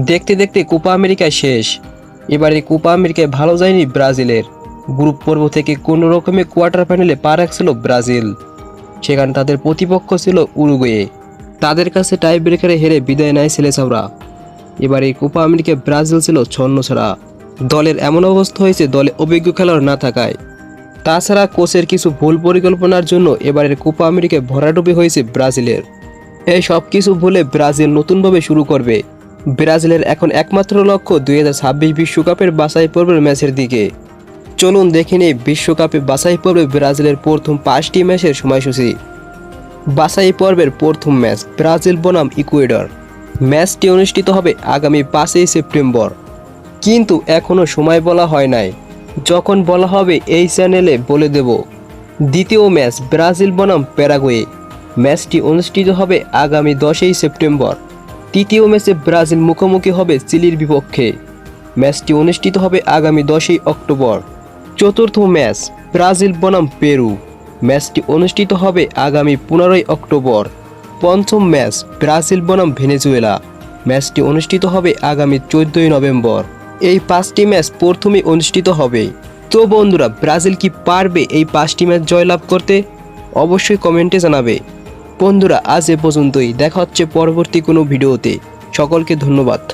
দেখতে দেখতে Copa America শেষ। এবারে কোপা আমেরিকায় ভালো যায়নি ব্রাজিলের। গ্রুপ পর্ব থেকে কোনো রকমে কোয়ার্টার ফাইনালে পা রাখছিল ব্রাজিল। সেখানে তাদের প্রতিপক্ষ ছিল উরুগুয়ে। তাদের কাছে টাই ব্রেকারে হেরে বিদায় নেয় সেলেসাওরা। এবার কোপা আমেরিকায় ব্রাজিল ছিল ছন্ন ছাড়া। দলের এমন অবস্থা হয়েছে, দলে অভিজ্ঞ খেলোয়াড় না থাকায়। তাছাড়া কোচের কিছু ভুল পরিকল্পনার জন্য এবারের কোপা আমেরিকায় ভরাডুবি হয়েছে ব্রাজিলের। এই সব কিছু ভুলে ব্রাজিল নতুনভাবে শুরু করবে। ব্রাজিলের এখন একমাত্র লক্ষ্য দুই বিশ্বকাপের বাছাই পর্বের ম্যাচের দিকে। চলুন দেখে নিই বিশ্বকাপে বাছাই পর্বে ব্রাজিলের প্রথম পাঁচটি ম্যাচের সময়সূচি। বাছাই পর্বের প্রথম ম্যাচ ব্রাজিল বনাম ইকুয়েডর। ম্যাচটি অনুষ্ঠিত হবে আগামী পাঁচই সেপ্টেম্বর। কিন্তু এখনও সময় বলা হয় নাই। যখন বলা হবে এই চ্যানেলে বলে দেব, দ্বিতীয় ম্যাচ ব্রাজিল বনাম প্যারাগুয়ে। ম্যাচটি অনুষ্ঠিত হবে আগামী দশই সেপ্টেম্বর। তৃতীয় ম্যাচে ব্রাজিল মুখোমুখি হবে চিলির বিপক্ষে। ম্যাচটি অনুষ্ঠিত হবে আগামী দশই অক্টোবর। চতুর্থ ম্যাচ, ব্রাজিল বনাম পেরু। ম্যাচটি অনুষ্ঠিত হবে আগামী পনেরোই অক্টোবর। পঞ্চম ম্যাচ, ব্রাজিল বনাম ভেনেজুয়েলা। ম্যাচটি অনুষ্ঠিত হবে আগামী চোদ্দই নভেম্বর। এই পাঁচটি ম্যাচ প্রথমে অনুষ্ঠিত হবে। তো বন্ধুরা, ব্রাজিল কি পারবে এই পাঁচটি ম্যাচ জয়লাভ করতে? অবশ্যই কমেন্টে জানাবে। বন্ধুরা আজ এ পর্যন্তই। দেখা হচ্ছে পরবর্তী কোনো ভিডিওতে। সকলকে ধন্যবাদ।